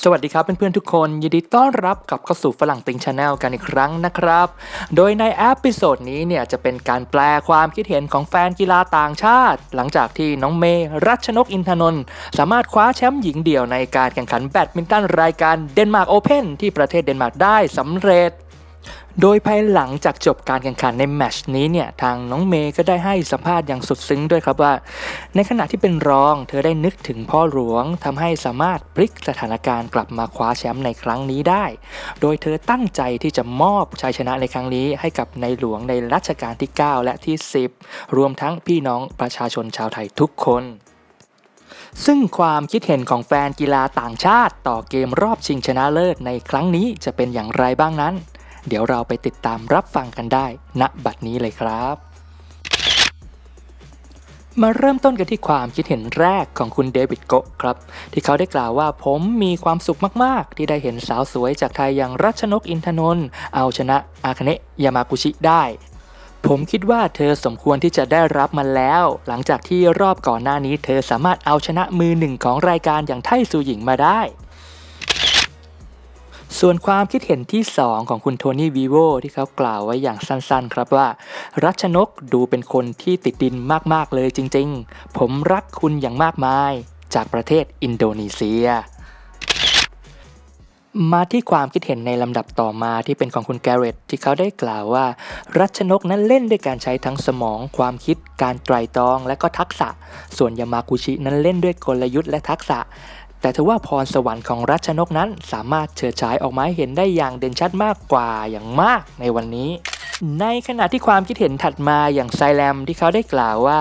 สวัสดีครับเพื่อนๆทุกคน ยินดีต้อนรับกลับเข้าสู่ฝรั่งติงชาแนลกันอีกครั้งนะครับ โดยในแอพิโซดนี้เนี่ยจะเป็นการแปลความคิดเห็นของแฟนกีฬาต่างชาติ หลังจากที่น้องเมย์รัชนกอินทนนท์สามารถคว้าแชมป์หญิงเดี่ยวในการแข่งขันแบดมินตันรายการเดนมาร์กโอเพนที่ประเทศเดนมาร์กได้สำเร็จ โดยภายหลังจากจบการแข่งขันในแมชนี้เนี่ยทางน้องเมย์ก็ได้ให้สัมภาษณ์อย่างสุดซึ้งด้วยครับว่า ในขณะที่เป็นรอง เธอได้นึกถึงพ่อหลวงทำให้สามารถพลิกสถานการณ์กลับมาคว้าแชมป์ในครั้งนี้ได้ โดยเธอตั้งใจที่จะมอบชัยชนะในครั้งนี้ ให้กับในหลวงในรัชกาลที่ 9 และที่ 10 รวมทั้งพี่น้องประชาชนชาวไทยทุกคนซึ่งความคิดเห็นของแฟนกีฬาต่างชาติ ต่อเกมรอบชิงชนะเลิศในครั้งนี้จะเป็นอย่างไรบ้างนั้น เดี๋ยวเราไปติดตามรับฟังกันได้ณบัดนี้เลยครับ มาเริ่มต้นกันที่ความคิดเห็นแรกของคุณเดวิดโกะครับ ที่เขาได้กล่าวว่าผมมีความสุขมากๆ ที่ได้เห็นสาวสวยจากไทยอย่างรัชนกอินทนนท์เอาชนะอาคเนะยามากุชิได้ผมคิดว่าเธอสมควรที่จะได้รับมันแล้ว หลังจากที่รอบก่อนหน้านี้เธอสามารถเอาชนะมือหนึ่งของรายการอย่างไทซูหญิงมาได้ ส่วนความคิดเห็นที่ 2 ของคุณโทนี่วีโวที่เขากล่าวไว้อย่างสั้นๆ ครับว่า รัชนกดูเป็นคนที่ติดดินมากๆเลยจริงๆ ผมรักคุณอย่างมากมาย จากประเทศอินโดนีเซีย มาที่ความคิดเห็นในลำดับต่อมาที่เป็นของคุณแกเรตที่เขาได้กล่าวว่า รัชนกนั้นเล่นด้วยการใช้ทั้งสมอง ความคิด การไตรตรอง และก็ทักษะ ส่วนยามากุชินั้นเล่นด้วยกลยุทธ์และทักษะ แต่ถือว่าพรสวรรค์ของรัชนกนั้นสามารถเฉิดฉายออกมาให้เห็นได้อย่างเด่นชัดมากกว่าอย่างมากในวันนี้ ในขณะที่ความคิดเห็นถัดมาอย่างไซแลมที่เขาได้กล่าวว่า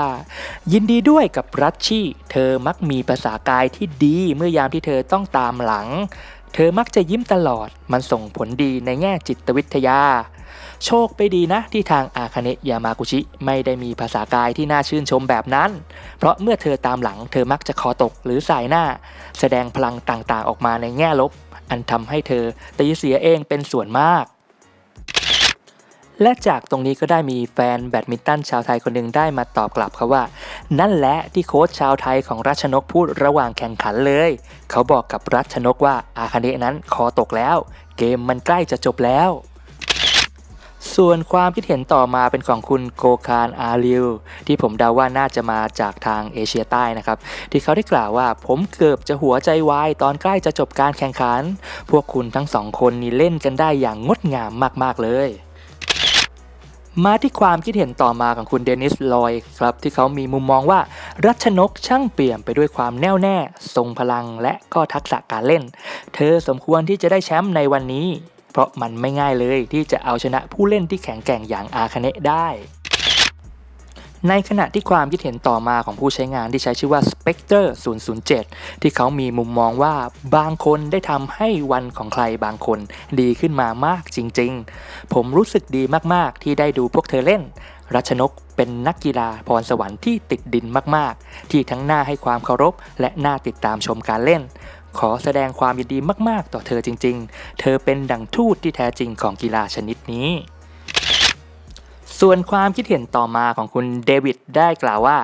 ยินดีด้วยกับรัชชี่ เธอมักมีภาษากายที่ดีเมื่อยามที่เธอต้องตามหลัง เธอมักจะยิ้มตลอดมันส่งผลดีในแง่จิตวิทยา โชคไปดีนะที่ทางอาคาเนะยามากุชิไม่ได้มีภาษากายที่น่าชื่นชมแบบนั้น เพราะเมื่อเธอตามหลังเธอมักจะคอตกหรือสายหน้า แสดงพลังต่างๆออกมาในแง่ลบ อันทำให้เธอตีเสียเองเป็นส่วนมากและจากตรงนี้ก็ได้มีแฟนแบดมินตันชาวไทยคนหนึ่งได้มาตอบกลับเขาว่า นั่นแหละที่โค้ชชาวไทยของรัชนกพูดระหว่างแข่งขันเลย เขาบอกกับรัชนกว่าอาคาเนะนั้นคอตกแล้ว เกมมันใกล้จะจบแล้ว ส่วนความคิดเห็นต่อมาเป็นของคุณโกคารอาริวที่ผมเดาว่าน่าจะมาจากทางเอเชียใต้นะครับ ที่เขาได้กล่าวว่าผมเกือบจะหัวใจวายตอนใกล้จะจบการแข่งขัน พวกคุณทั้งสองคนนี่เล่นกันได้อย่างงดงามมาก ๆ เลยมาที่ความคิดเห็นต่อมาของคุณเดนิสลอยครับที่เขามีมุมมองว่า รัชนกช่างเปี่ยมไปด้วยความแน่วแน่ ทรงพลังและก็ทักษะการเล่น เธอสมควรที่จะได้แชมป์ในวันนี้ เพราะมันไม่ง่ายเลยที่จะเอาชนะผู้เล่นที่แข็งแกร่งอย่างอาคาเนะได้ ในขณะที่ความคิดเห็นต่อมาของผู้ใช้งานที่ใช้ชื่อว่า Spectre 007 ที่เขามีมุมมองว่าบางคนได้ทำให้วันของใครบางคนดีขึ้นมามากจริงๆ ผมรู้สึกดีมากๆที่ได้ดูพวกเธอเล่นรัชนกเป็นนักกีฬาพรสวรรค์ที่ติดดินมาก ๆ ที่ทั้งน่าให้ความเคารพ และน่าติดตามชมการเล่น ขอแสดงความยินดีมากๆ ต่อเธอจริง ๆ เธอเป็นดังทูตที่แท้จริงของกีฬาชนิดนี้ ส่วนความคิดเห็นต่อมาของคุณเดวิดได้กล่าวว่า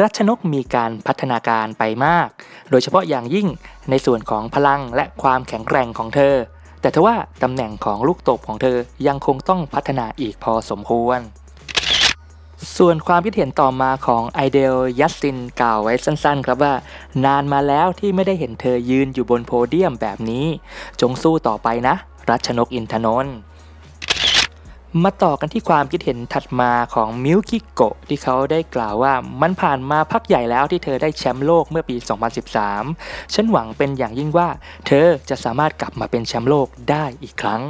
รัชนกมีการพัฒนาการไปมาก โดยเฉพาะอย่างยิ่งในส่วนของพลังและความแข็งแกร่งของเธอ แต่ทว่าตำแหน่งของลูกตบของเธอยังคงต้องพัฒนาอีกพอสมควร ส่วนความคิดเห็นต่อมาของไอเดลยัสซินกล่าวไว้สั้นๆ ครับว่า นานมาแล้วที่ไม่ได้เห็นเธอยืนอยู่บนโพเดียมแบบนี้ จงสู้ต่อไปนะ รัชนกอินทนนท์มาต่อกันที่ความคิดเห็นถัดมาของมิวกิโกะที่เขาได้กล่าวว่ามันผ่านมาพักใหญ่แล้วที่เธอได้แชมป์โลกเมื่อปี 2013 ฉันหวังเป็นอย่างยิ่งว่า เธอจะสามารถกลับมาเป็นแชมป์โลกได้อีกครั้ง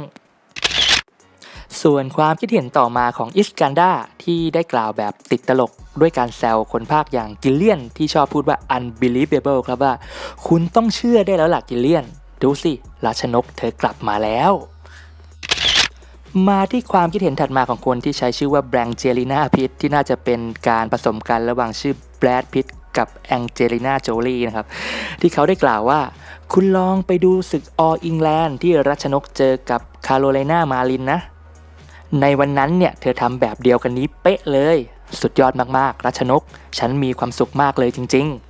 ส่วนความคิดเห็นต่อมาของอิสกันดาที่ได้กล่าวแบบติดตลกด้วยการแซวคนภาคอย่างกิลเลียน ที่ชอบพูดว่า unbelievable ครับว่า คุณต้องเชื่อได้แล้วล่ะกิลเลียน ดูสิราชนกเธอกลับมาแล้ว มาที่ความคิดเห็นถัดมาของคนที่ใช้ชื่อว่าแบงเจลิน่าพิตที่น่าจะเป็นการผสมกันระหว่างชื่อแบรดพิตกับแองเจลิน่าโจลีนะครับ ที่เขาได้กล่าวว่า คุณลองไปดูศึกอออิงแลนด์ที่รัชนกเจอกับคาโรไลนามาลินนะ ในวันนั้นเนี่ยเธอทำแบบเดียวกันนี้เป๊ะเลย สุดยอดมากๆ รัชนก ฉันมีความสุขมากเลยจริง ๆ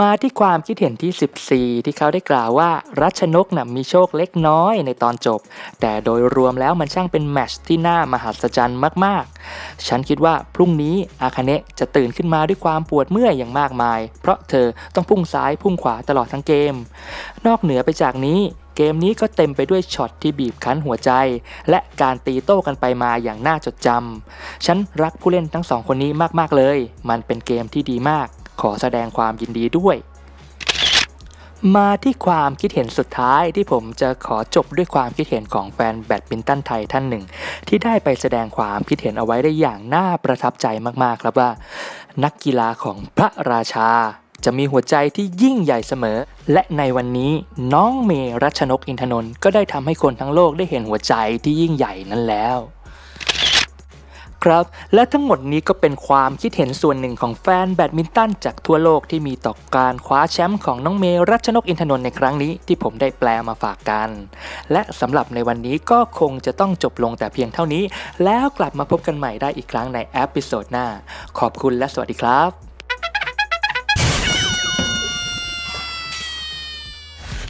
มาที่ความคิดเห็นที่ 14 ที่เขาได้กล่าวว่า รัชนกนะ่ะมีโชคเล็กน้อยในตอนจบ แต่โดยรวมแล้วมันช่างเป็นแมชที่น่ามหัศจรรย์มากๆ ฉันคิดว่าพรุ่งนี้อาคาเนะจะตื่นขึ้นมาด้วยความปวดเมื่อยอย่างมากมาย เพราะเธอต้องพุ่งซ้ายพุ่งขวาตลอดทั้งเกม นอกเหนือไปจากนี้ เกมนี้ก็เต็มไปด้วยช็อตที่บีบคั้นหัวใจ และการตีโต้กันไปมาอย่างน่าจดจำ ฉันรักผู้เล่นทั้งสองคนนี้มากๆเลย มันเป็นเกมที่ดีมาก ขอแสดงความยินดีด้วย มาที่ความคิดเห็นสุดท้ายที่ผมจะขอจบด้วยความคิดเห็นของแฟนแบดมินตันไทยท่านหนึ่ง ที่ได้ไปแสดงความคิดเห็นเอาไว้ได้อย่างน่าประทับใจมากๆครับว่า นักกีฬาของพระราชา จะมีหัวใจที่ยิ่งใหญ่เสมอ และในวันนี้น้องเมรัชนกอินทนนท์ก็ได้ทำให้คนทั้งโลกได้เห็นหัวใจที่ยิ่งใหญ่นั้นแล้วครับและทั้งหมดนี้ก็เป็นความคิดเห็นส่วนหนึ่งของแฟนแบดมินตันจากทั่วโลกที่มีต่อการคว้าแชมป์ของน้องเมรัชนกอินทนนท์ในครั้งนี้ที่ผมได้แปลมาฝากกัน และสำหรับในวันนี้ก็คงจะต้องจบลงแต่เพียงเท่านี้ แล้วกลับมาพบกันใหม่ได้อีกครั้งในเอพิโซดหน้า ขอบคุณและสวัสดีครับ